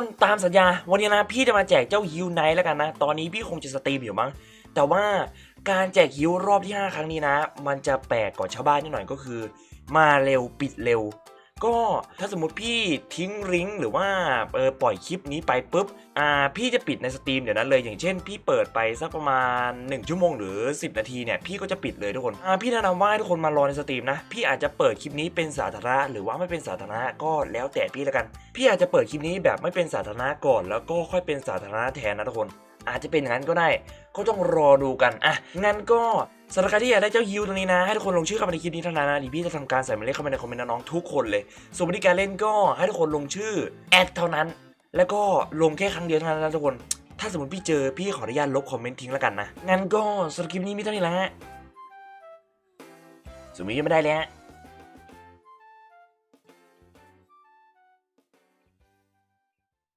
นตามสัญญา วันนี้นะพี่จะมาแจกเจ้าฮิวไนท์แล้วกันนะ ตอนนี้พี่คงจะสตรีมอยู่มั้ง แต่ว่าการแจกฮิวรอบที่ 5 ครั้งนี้นะ มันจะแปลกกว่าชาวบ้านนิดหน่อยก็คือ มาเร็วปิดเร็ว ก็ถ้าสมมติพี่ทิ้งลิงก์หรือว่าเออปล่อยคลิปนี้ไปปุ๊บอ่าพี่จะปิดในสตรีมเดี๋ยวนั้นเลยอย่างเช่น พี่เปิดไปสักประมาณ 1 ชั่วโมงหรือ 10 นาทีเนี่ยพี่ก็จะปิดเลยทุกคนอ่าพี่แนะนำว่าให้ทุกคนมารอในสตรีมนะพี่อาจจะเปิดคลิปนี้เป็นสาธารณะหรือว่าไม่เป็นสาธารณะก็แล้วแต่พี่ละกัน พี่อาจจะเปิดคลิปนี้แบบไม่เป็นสาธารณะก่อน แล้วก็ค่อยเป็นสาธารณะแทนนะทุกคน อาจจะเป็นอย่างนั้นก็ได้ ก็ต้องรอดูกันอะงั้นก็ สำหรับใครที่อยากได้เจ้าฮิวตรงนี้นะให้ทุกคนลงชื่อเข้ามาในคลิปนี้เท่านั้นนะดิพี่จะทำการใส่หมายเลขเข้ามาในคอมเมนต์น้องทุกคนเลยส่วนวิธีการเล่นก็ให้ทุกคนลงชื่อแอดเท่านั้น แล้วก็ลงแค่ครั้งเดียวเท่านั้นนะทุกคน ถ้าสมมติพี่เจอพี่ขออนุญาตลบคอมเมนต์ทิ้งแล้วกันนะงั้นก็สำหรับคลิปนี้มีเท่านี้แหละฮะส่วนมีก็ไม่ได้เล้ว